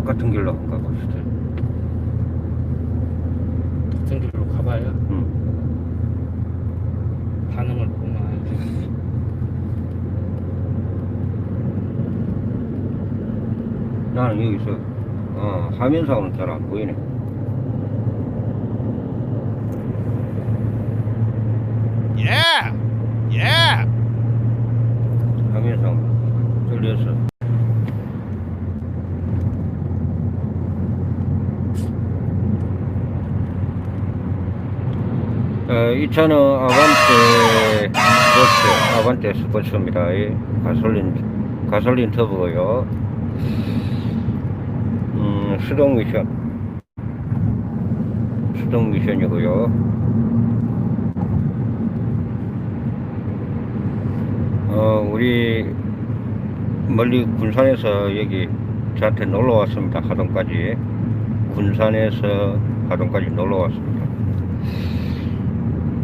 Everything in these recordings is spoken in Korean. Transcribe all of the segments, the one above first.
똑같은 길로 한가 보시죠. 같은 길로 가봐야 음. 반응을 보면 알지. 나는 여기서 어, 화면상으로는 잘안 보이네. 2000은 아반떼 버스, 아반떼 스포츠입니다. 예. 가솔린, 가솔린 터보요. 음, 수동 미션. 수동 미션이고요. 어, 우리 멀리 군산에서 여기 저한테 놀러 왔습니다. 하동까지. 군산에서 하동까지 놀러 왔습니다.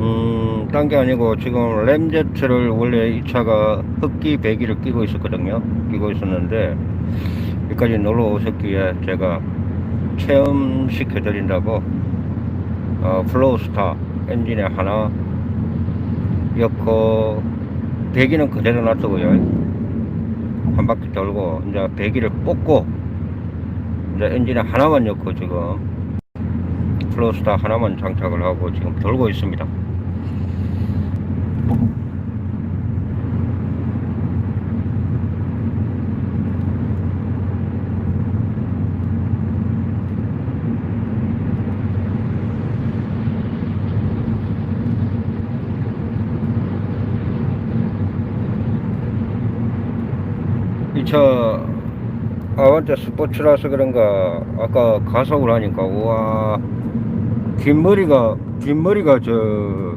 음, 딴 게 아니고 지금 램제트를 원래 이 차가 흡기 배기를 끼고 있었거든요. 끼고 있었는데 여기까지 놀러 오셨기에 제가 체험시켜 드린다고 어, 플로우스타 엔진에 하나 엮고 배기는 그대로 놔두고요. 한 바퀴 돌고 이제 배기를 뽑고 이제 엔진에 하나만 넣고 지금 플로스타 하나만 장착을 하고 지금 돌고 있습니다. 이차 아반떼 스포츠라서 그런가 아까 가속을 하니까 우와 뒷머리가 뒷머리가 저요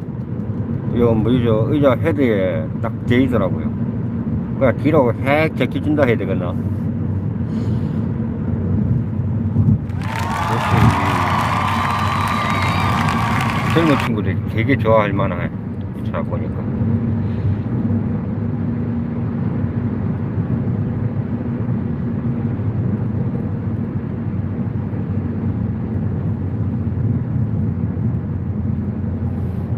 뭐죠 의자 헤드에 딱 대이더라고요. 그냥 뒤로 핵 제끼준다 해야 되겠나? 젊은 친구들이 되게 좋아할 만한 이차 보니까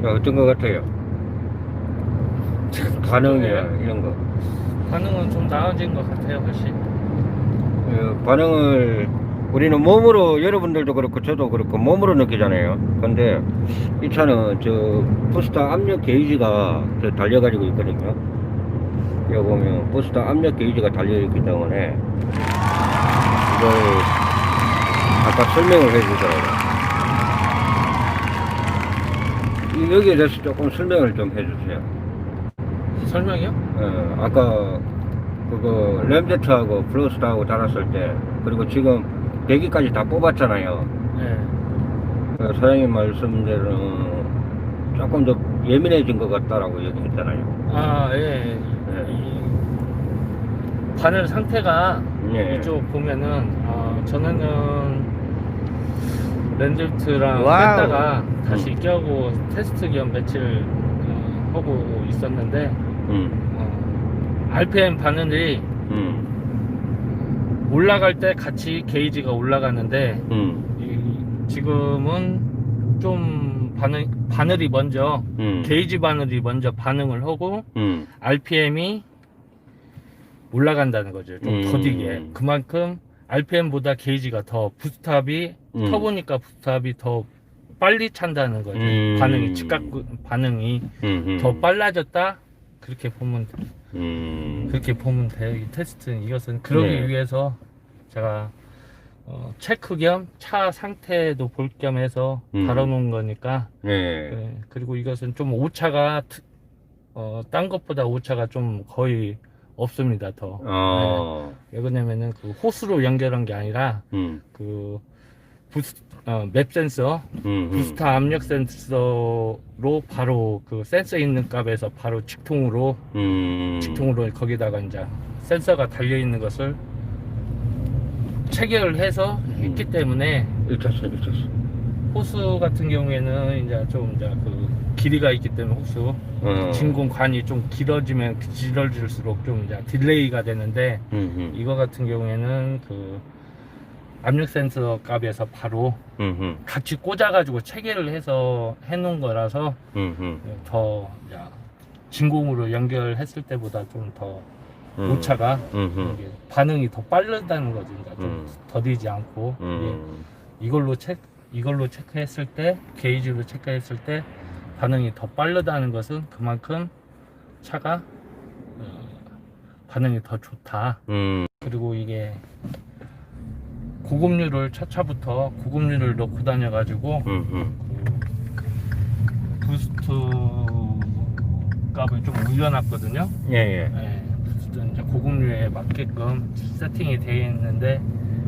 야, 어떤 것 같아요? 반응이야 이런 거 반응은 좀 나아진 것 같아요, 훨씬. 어, 반응을 우리는 몸으로 여러분들도 그렇고 저도 그렇고 몸으로 느끼잖아요 근데 이 차는 저 부스터 압력 게이지가 저 달려 가지고 있거든요 여기 보면 부스터 압력 게이지가 달려 있기 때문에 이걸 아까 설명을 해 주더라고요 여기에 대해서 조금 설명을 좀 해주세요 설명이요? 어, 아까 그거 램제트하고 플러스하고 달았을 때 그리고 지금 배기까지 다 뽑았잖아요. 네. 그 사장님 말씀대로 조금 더 예민해진 것 같다라고 얘기했잖아요. 아, 예. 네. 이 바늘 상태가 예. 이쪽 보면은 어, 전에는 렌즈트랑 와우. 뺐다가 다시 음. 껴고 테스트 겸 며칠 어, 하고 있었는데 음, 어, RPM 바늘이 음, 올라갈 때 같이 게이지가 올라가는데 음, 이- 지금은 좀 바늘, 바늘이 먼저 음, 게이지 바늘이 먼저 반응을 하고 음, RPM이 올라간다는 거죠. 좀 음. 더디게. 그만큼 RPM보다 게이지가 더 부스탑이 음. 터보니까 부스탑이 더 빨리 찬다는 거죠. 음. 반응이 즉각 반응이 음, 음. 더 빨라졌다. 그렇게 보면 돼. 음, 그렇게 보면 돼요. 이 테스트는 이것은 그러기 네. 위해서 제가 어, 체크 겸 차 상태도 볼 겸 해서 음. 달아놓은 거니까 네, 네, 그리고 이것은 좀 오차가 트- 어, 딴 것보다 오차가 좀 거의 없습니다 더 어, 네. 그 호스로 연결한 게 아니라 음, 그 부스 어, 맵 센서 음, 음. 부스터 압력 센서로 바로 그 센서 있는 값에서 바로 직통으로 음, 직통으로 거기다가 이제 센서가 달려 있는 것을 체결을 해서 했기 때문에 일차선, 일차선. 호수 같은 경우에는 이제 좀 이제 그 길이가 있기 때문에 호수 어, 진공관이 좀 길어지면 길어질수록 좀 이제 딜레이가 되는데 음, 음. 이거 같은 경우에는 그 압력 센서 값에서 바로 음, 같이 꽂아가지고 체계를 해서 해놓은 거라서 음, 음, 더 야, 진공으로 연결했을 때보다 좀더 음. 오차가 음, 이게 반응이 더 빠르다는 거지. 그러니까 좀 음. 더디지 않고 음. 예, 이걸로 체 이걸로 체크했을 때 게이지로 체크했을 때 반응이 더 빠르다는 것은 그만큼 차가 어, 반응이 더 좋다. 음, 그리고 이게 고급류를 차차부터 고급류를 넣고 다녀가지고 음, 음. 그 부스트 값을 좀 올려놨거든요. 예, 예. 예, 부스트 이제 고급류에 맞게끔 세팅이 되어 있는데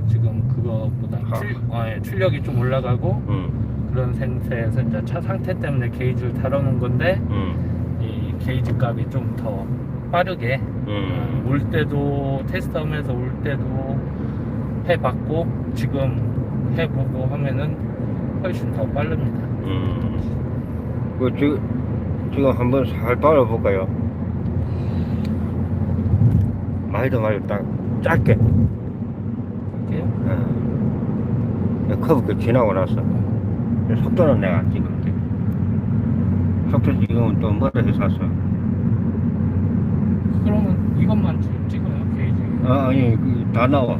지금 그거보다 아. 출, 어, 예, 출력이 좀 올라가고 음, 그런 상태에서 이제 차 상태 때문에 게이지를 다뤄놓은 건데 음, 이 게이지 값이 좀 더 빠르게 음. 올 때도 테스트하면서 올 때도 해봤고 지금 해보고 하면은 훨씬 더 빠릅니다. 음. 그, 지금, 지금 한번 살 빨아볼까요? 말도 말고 딱 짧게. 이렇게 어. 커브 그 지나고 나서. 속도는 내가 안 찍을게. 속도 지금은 또 해서 샀어? 그러면 이것만 지- 찍어요 게이지. 아, 아니, 그, 다 나와.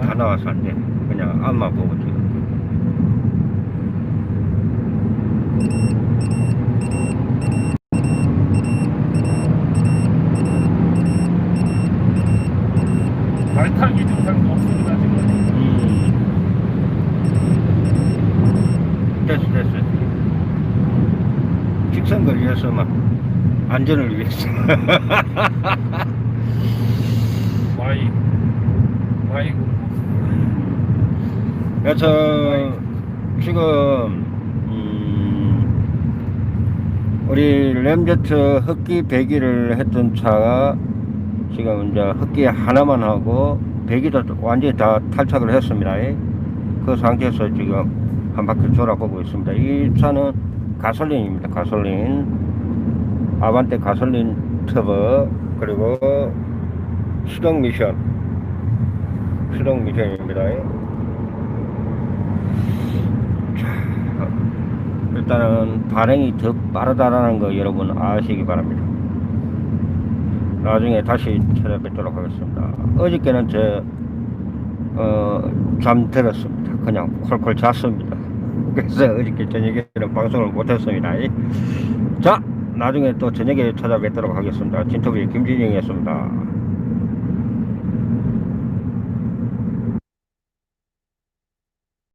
다 나와서 안 돼. 그냥 앞만 보고 찍을게. 말타기 증상도 없습니다 지금. 음. 됐어, 됐어. 직선걸 위해서만. 안전을 위해서. Y Y 그래서 지금 음, 우리 램제트 흡기 배기를 했던 차가 지금 이제 흡기 하나만 하고 배기도 완전히 다 탈착을 했습니다. 그 상태에서 지금 한 바퀴 돌아보고 있습니다. 이 차는 가솔린입니다. 가솔린 아반떼 가솔린 터보 그리고 수동 미션 수동 미션입니다. 일단은 발행이 더 빠르다라는 거 여러분 아시기 바랍니다. 나중에 다시 찾아뵙도록 하겠습니다. 어저께는 저, 어, 잠들었습니다. 그냥 콜콜 잤습니다. 그래서 어저께 저녁에는 방송을 못했습니다. 자, 나중에 또 저녁에 찾아뵙도록 하겠습니다. 진토비 김진영이었습니다.